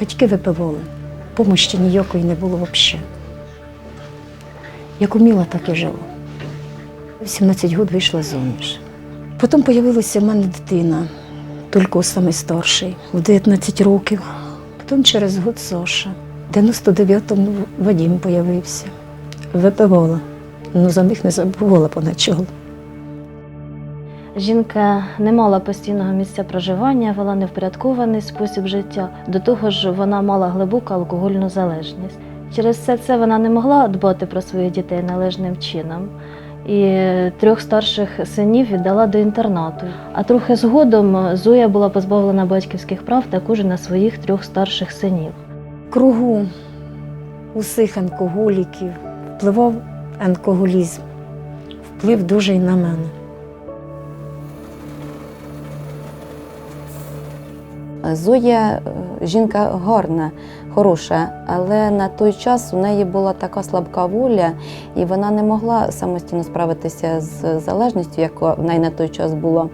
Батьки випивали. Помощі ніякої не було взагалі. Як уміла, так і жила. В 17 років вийшла заміж. Потім з'явилася в мене дитина, тільки самий старший, в 19 років. Потім через год Соша. В 99-му Вадим з'явився. Випивала. Ну, за них не забувала поначалу. Жінка не мала постійного місця проживання, вела невпорядкований спосіб життя. До того ж, вона мала глибоку алкогольну залежність. Через все це вона не могла дбати про своїх дітей належним чином. І трьох старших синів віддала до інтернату. А трохи згодом Зоя була позбавлена батьківських прав також на своїх трьох старших синів. Кругу усіх алкоголіків впливав алкоголізм. Вплив дуже й на мене. Зоя е, жінка гарна, хороша, але на той час у неї була така слабка воля, і вона не могла самостійно справитися з залежністю, яка в неї на той час була.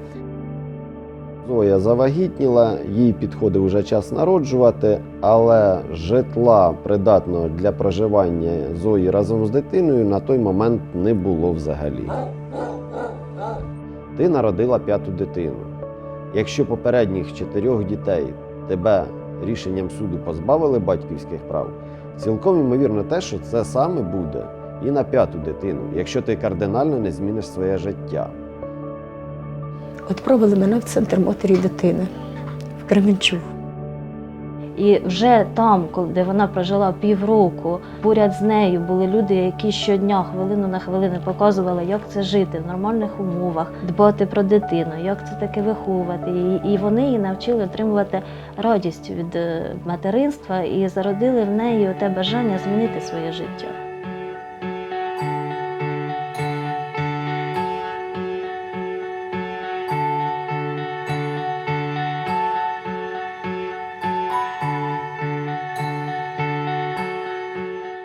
Зоя завагітніла, їй підходив вже час народжувати, але житла придатного для проживання Зої разом з дитиною на той момент не було взагалі. Ти народила п'яту дитину. Якщо попередніх чотирьох дітей тебе рішенням суду позбавили батьківських прав, цілком ймовірно те, що це саме буде і на п'яту дитину, якщо ти кардинально не зміниш своє життя. Відправили мене в центр матері дитини в Кременчуг. І вже там, де вона прожила півроку, поряд з нею були люди, які щодня хвилину на хвилину показували, як це жити в нормальних умовах, дбати про дитину, як це таке виховувати. І вони її навчили отримувати радість від е, материнства і зародили в неї те бажання змінити своє життя.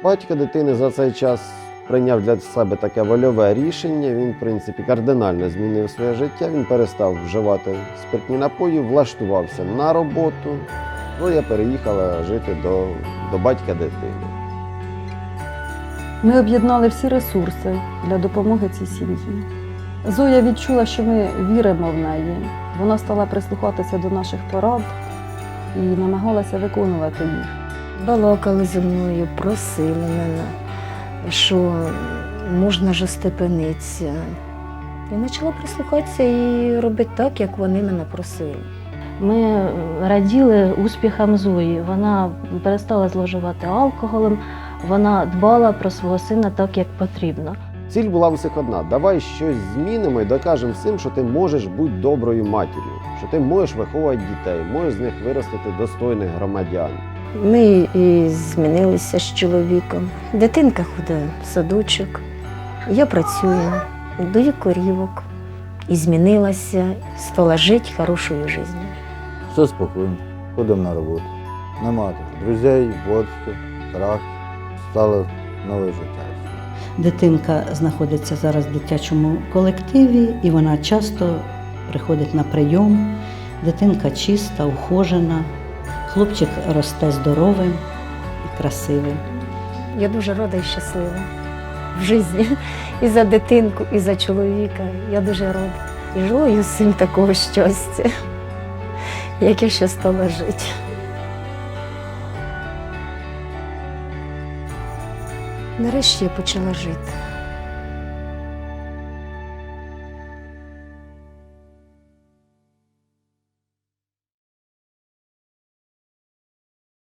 Батько дитини за цей час прийняв для себе таке вольове рішення. Він, в принципі, кардинально змінив своє життя. Він перестав вживати спиртні напої, влаштувався на роботу. Зоя переїхала жити до, до батька дитини. Ми об'єднали всі ресурси для допомоги цій сім'ї. Зоя відчула, що ми віримо в неї. Вона стала прислухатися до наших порад і намагалася виконувати їх. Балакали зі мною, просили мене, що можна ж остепенитися. Я почала прислухатися і робити так, як вони мене просили. Ми раділи успіхам Зої. Вона перестала зловживати алкоголем, вона дбала про свого сина так, як потрібно. Ціль була усіх одна: давай щось змінимо і докажемо всім, що ти можеш бути доброю матір'ю, що ти можеш виховувати дітей, можеш з них виростити достойних громадян. Ми і змінилися з чоловіком. Дитинка ходить в садочок, я працюю, даю корівок. І змінилася, стала жити хорошою життю. Все спокійно, ходимо на роботу. Нема друзей, водки, страх. Стало нове життя. Дитинка знаходиться зараз в дитячому колективі, і вона часто приходить на прийом. Дитинка чиста, ухожена, хлопчик росте здоровим і красивим. Я дуже рада і щаслива в житті. І за дитинку, і за чоловіка. Я дуже рада. І желаю всім такого щастя, як я ще стала жити. Нарешті я почала жити.